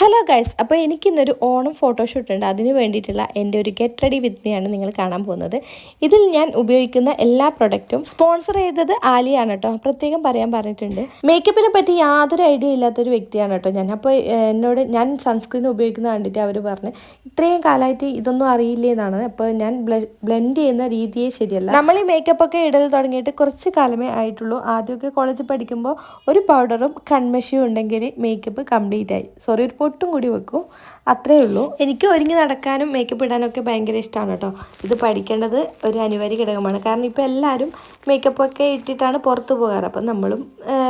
Hello guys അപ്പോൾ എനിക്കിന്നൊരു Onam photoshoot ഉണ്ട്. അതിന് വേണ്ടിയിട്ടുള്ള എന്റെ ഒരു ഗെറ്റ് റെഡി വിത്ത് മീ ആണ് നിങ്ങൾ കാണാൻ പോകുന്നത്. ഇതിൽ ഞാൻ ഉപയോഗിക്കുന്ന എല്ലാ പ്രൊഡക്റ്റും സ്പോൺസർ ചെയ്തത് ആലിയാണ് കേട്ടോ. പ്രത്യേകം പറയാൻ പറഞ്ഞിട്ടുണ്ട്. മേക്കപ്പിനെ പറ്റി യാതൊരു ഐഡിയ ഇല്ലാത്തൊരു വ്യക്തിയാണ് കേട്ടോ ഞാൻ. അപ്പോൾ എന്നോട് ഞാൻ സൺസ്ക്രീൻ ഉപയോഗിക്കുന്ന കണ്ടിട്ട് അവർ പറഞ്ഞ് ഇത്രയും കാലമായിട്ട് ഇതൊന്നും അറിയില്ലേ എന്നാണ്. അപ്പോൾ ഞാൻ ബ്ലെൻഡ് ചെയ്യുന്ന രീതിയെ ശരിയല്ല. നമ്മൾ ഈ മേക്കപ്പ് ഒക്കെ ഇടൽ തുടങ്ങിയിട്ട് കുറച്ച് കാലമേ ആയിട്ടുള്ളൂ. ആദ്യമൊക്കെ കോളേജിൽ പഠിക്കുമ്പോൾ ഒരു പൗഡറും കൺമഷിയും ഉണ്ടെങ്കിൽ മേക്കപ്പ് കംപ്ലീറ്റ് ആയി. സോറി ഒരു പൊട്ടും കൂടി വെക്കും. അത്രയേ ഉള്ളൂ. എനിക്ക് ഒരുങ്ങി നടക്കാനും മേക്കപ്പ് ഇടാനൊക്കെ ഭയങ്കര ഇഷ്ടമാണ് കേട്ടോ ഇത് പഠിക്കേണ്ടത് ഒരു അനിവാര്യ ഘടകമാണ്. കാരണം ഇപ്പോൾ എല്ലാവരും മേക്കപ്പൊക്കെ ഇട്ടിട്ടാണ് പുറത്തു പോകാറ്. അപ്പം നമ്മളും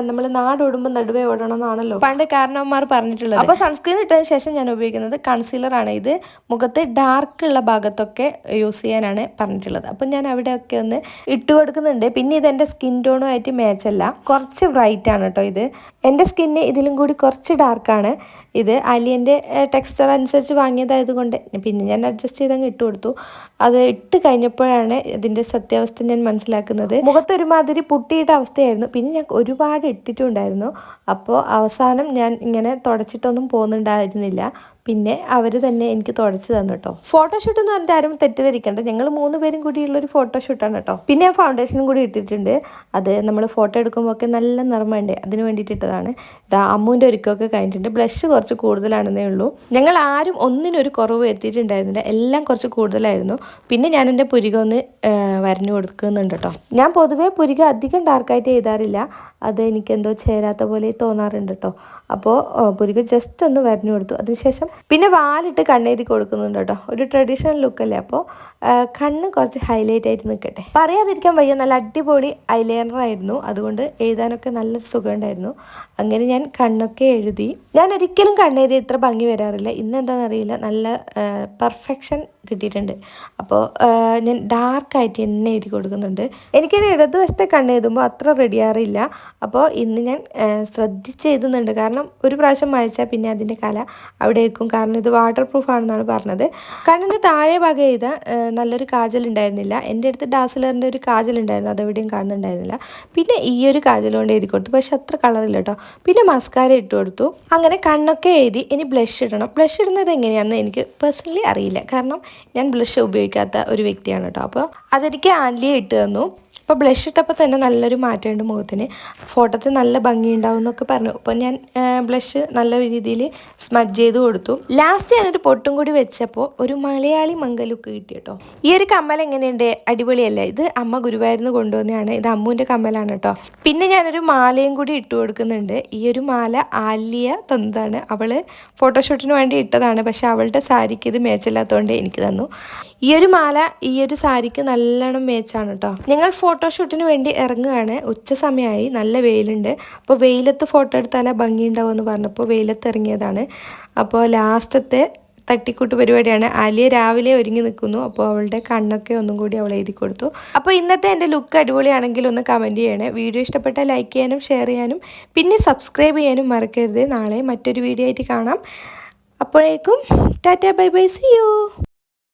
നമ്മൾ നാടോടുമ്പോൾ നടുവേ ഓടണം എന്നാണല്ലോ പണ്ട് കാരണവന്മാർ പറഞ്ഞിട്ടുള്ളത്. അപ്പോൾ സൺസ്ക്രീൻ ഇട്ടതിന് ശേഷം ഞാൻ ഉപയോഗിക്കുന്നത് കൺസീലറാണ് ഇത് മുഖത്ത് ഡാർക്ക് ഉള്ള ഭാഗത്തൊക്കെ യൂസ് ചെയ്യാനാണ് പറഞ്ഞിട്ടുള്ളത്. അപ്പം ഞാൻ അവിടെയൊക്കെ ഒന്ന് ഇട്ട് കൊടുക്കുന്നുണ്ട്. പിന്നെ ഇത് എന്റെ സ്കിൻ ടോണുമായിട്ട് മാച്ചല്ല കുറച്ച് ബ്രൈറ്റ് ആണ് കേട്ടോ ഇത്. എന്റെ സ്കിന്ന് ഇതിലും കൂടി കുറച്ച് ഡാർക്കാണ് ഇത് അലിയന്റെ ടെക്സ്ചർ അനുസരിച്ച് വാങ്ങിയതായതുകൊണ്ട് പിന്നെ ഞാൻ അഡ്ജസ്റ്റ് ചെയ്ത് അങ്ങ് ഇട്ട് കൊടുത്തു. അത് ഇട്ട് കഴിഞ്ഞപ്പോഴാണ് ഇതിന്റെ സത്യാവസ്ഥ ഞാൻ മനസ്സിലാക്കുന്നത്. മുഖത്തൊരുമാതിരി പുട്ടിയിട്ട അവസ്ഥയായിരുന്നു. പിന്നെ ഞാൻ ഒരുപാട് ഇട്ടിട്ടുണ്ടായിരുന്നു. അപ്പോൾ അവസാനം ഞാൻ ഇങ്ങനെ തുടച്ചിട്ടൊന്നും പോകുന്നുണ്ടായിരുന്നില്ല. പിന്നെ അവർ തന്നെ എനിക്ക് തുടച്ച് തന്നു കേട്ടോ ഫോട്ടോഷൂട്ട് എന്ന് പറഞ്ഞിട്ട് ആരും തെറ്റിദ്ധരിക്കണ്ട. ഞങ്ങൾ മൂന്ന് പേരും കൂടിയുള്ള ഒരു ഫോട്ടോഷൂട്ടാണ് കേട്ടോ പിന്നെ ഞാൻ ഫൗണ്ടേഷനും കൂടി ഇട്ടിട്ടുണ്ട്. അത് നമ്മൾ ഫോട്ടോ എടുക്കുമ്പോൾ ഒക്കെ നല്ല നിറമുണ്ട്. അതിന് വേണ്ടിയിട്ട് ഇട്ടതാണ്. ഇതാ അമ്മുവിന്റെ ഒരുക്കമൊക്കെ കഴിഞ്ഞിട്ടുണ്ട്. ബ്ലഷ് കുറച്ച് കൂടുതലാണെന്നേ ഉള്ളൂ. ഞങ്ങൾ ആരും ഒന്നിനൊരു കുറവ് എത്തിയിട്ടുണ്ടായിരുന്നില്ല എല്ലാം കുറച്ച് കൂടുതലായിരുന്നു. പിന്നെ ഞാൻ എന്റെ പുരിക ഒന്ന് വരഞ്ഞു കൊടുക്കുന്നുണ്ട് കേട്ടോ ഞാൻ പൊതുവേ പുരിക അധികം ഡാർക്കായിട്ട് എഴുതാറില്ല. അത് എനിക്കെന്തോ ചേരാത്ത പോലെ തോന്നാറുണ്ട് കേട്ടോ അപ്പോൾ പുരിക ജസ്റ്റ് ഒന്ന് വരഞ്ഞു കൊടുത്തു. അതിനുശേഷം പിന്നെ വാലിട്ട് കണ്ണെഴുതി കൊടുക്കുന്നുണ്ട് കേട്ടോ. ഒരു ട്രഡീഷണൽ ലുക്കല്ലേ അപ്പോൾ കണ്ണ് കുറച്ച് ഹൈലൈറ്റ് ആയിട്ട് നിൽക്കട്ടെ. പറയാതിരിക്കാൻ വയ്യ നല്ല അടിപൊളി ഐലൈനറായിരുന്നു അതുകൊണ്ട് എഴുതാനൊക്കെ നല്ലൊരു സുഖമുണ്ടായിരുന്നു. അങ്ങനെ ഞാൻ കണ്ണൊക്കെ എഴുതി. ഞാൻ ഒരിക്കലും കണ്ണെഴുതി ഇത്ര ഭംഗി വരാറില്ല. ഇന്ന് എന്താണെന്നറിയില്ല നല്ല പെർഫെക്ഷൻ കിട്ടിയിട്ടുണ്ട്. അപ്പോൾ ഞാൻ ഡാർക്കായിട്ട് എന്നെ എഴുതി കൊടുക്കുന്നുണ്ട്. എനിക്കൊരു ഇടതുവശത്തെ കണ്ണെഴുതുമ്പോൾ അത്ര റെഡിയാറില്ല. അപ്പോൾ ഇന്ന് ഞാൻ ശ്രദ്ധിച്ച് എഴുതുന്നുണ്ട് കാരണം ഒരു പ്രാവശ്യം വായിച്ചാൽ പിന്നെ അതിന്റെ കല അവിടെ എക്കും കാരണം ഇത് വാട്ടർ പ്രൂഫ് ആണെന്നാണ് പറഞ്ഞത്. കണ്ണിന്റെ താഴെ ഭാഗം എഴുത നല്ലൊരു കാജൽ ഉണ്ടായിരുന്നില്ല എന്റെ അടുത്ത് ഡാസിലറിന്റെ ഒരു കാജൽ ഉണ്ടായിരുന്നു അതെവിടെയും കാണുന്നുണ്ടായിരുന്നില്ല. പിന്നെ ഈ ഒരു കാജൽ കൊണ്ട് എഴുതി കൊടുത്തു. പക്ഷെ അത്ര കളറില്ല കേട്ടോ. പിന്നെ മസ്കാര ഇട്ട് കൊടുത്തു. അങ്ങനെ കണ്ണൊക്കെ എഴുതി ഇനി ബ്ലഷ് ഇടണം. ബ്ലഷ് ഇടുന്നത് എങ്ങനെയാണെന്ന് എനിക്ക് പേഴ്സണലി അറിയില്ല. കാരണം ഞാൻ ബ്ലഷ് ഉപയോഗിക്കാത്ത ഒരു വ്യക്തിയാണ് കേട്ടോ. അപ്പോൾ അതെനിക്ക് ആൻലിയെ ഇട്ട് തന്നു. അപ്പോൾ ബ്ലഷ് ഇട്ടപ്പോൾ തന്നെ നല്ലൊരു മാറ്റമുണ്ട് മുഖത്തിന്. ഫോട്ടോത്തിൽ നല്ല ഭംഗിയുണ്ടാവും എന്നൊക്കെ പറഞ്ഞു. അപ്പോൾ ഞാൻ ബ്ലഷ് നല്ല രീതിയിൽ സ്മജ് ചെയ്ത് കൊടുത്തു. ലാസ്റ്റ് ഞാനൊരു പൊട്ടും കൂടി വെച്ചപ്പോൾ ഒരു മലയാളി മംഗലുക്ക് കിട്ടി കേട്ടോ. ഈ ഒരു കമ്മൽ എങ്ങനെയുണ്ട്? അടിപൊളിയല്ലേ? ഇത് അമ്മ ഗുരുവായൂരിന്ന് കൊണ്ടുവന്നതാണ്. ഇത് അമ്മുവിന്റെ കമ്മലാണ് കേട്ടോ. പിന്നെ ഞാനൊരു മാലയും കൂടി ഇട്ട് കൊടുക്കുന്നുണ്ട്. ഈ ഒരു മാല ആലിയ തന്നതാണ്. അവൾ ഫോട്ടോഷൂട്ടിന് വേണ്ടി ഇട്ടതാണ്. പക്ഷെ അവളുടെ സാരിക്ക് ഇത് മേച്ചില്ലാത്തതുകൊണ്ട് എനിക്ക് തന്നു. ഈ ഒരു മാല ഈ ഒരു സാരിക്ക് നല്ലോണം മേച്ചാണ് കേട്ടോ ഞങ്ങൾ ഫോട്ടോഷൂട്ടിന് വേണ്ടി ഇറങ്ങുകയാണ്. ഉച്ച സമയമായി നല്ല വെയിലുണ്ട്. അപ്പോൾ വെയിലത്ത് ഫോട്ടോ എടുത്താലേ ഭംഗിയുണ്ടാവും എന്ന് പറഞ്ഞപ്പോൾ വെയിലത്ത് ഇറങ്ങിയതാണ്. അപ്പോൾ ലാസ്റ്റത്തെ തട്ടിക്കൂട്ട് പരിപാടിയാണ്. ആലിയ രാവിലെ ഒരുങ്ങി നിൽക്കുന്നു. അപ്പോൾ അവളുടെ കണ്ണൊക്കെ ഒന്നും കൂടി അവൾ എഴുതി കൊടുത്തു. അപ്പോൾ ഇന്നത്തെ എന്റെ ലുക്ക് അടിപൊളിയാണെങ്കിൽ ഒന്ന് കമന്റ് ചെയ്യണേ. വീഡിയോ ഇഷ്ടപ്പെട്ടാൽ ലൈക്ക് ചെയ്യാനും ഷെയർ ചെയ്യാനും പിന്നെ സബ്സ്ക്രൈബ് ചെയ്യാനും മറക്കരുത്. നാളെ മറ്റൊരു വീഡിയോ ആയിട്ട് കാണാം. അപ്പോഴേക്കും tata bye bye see you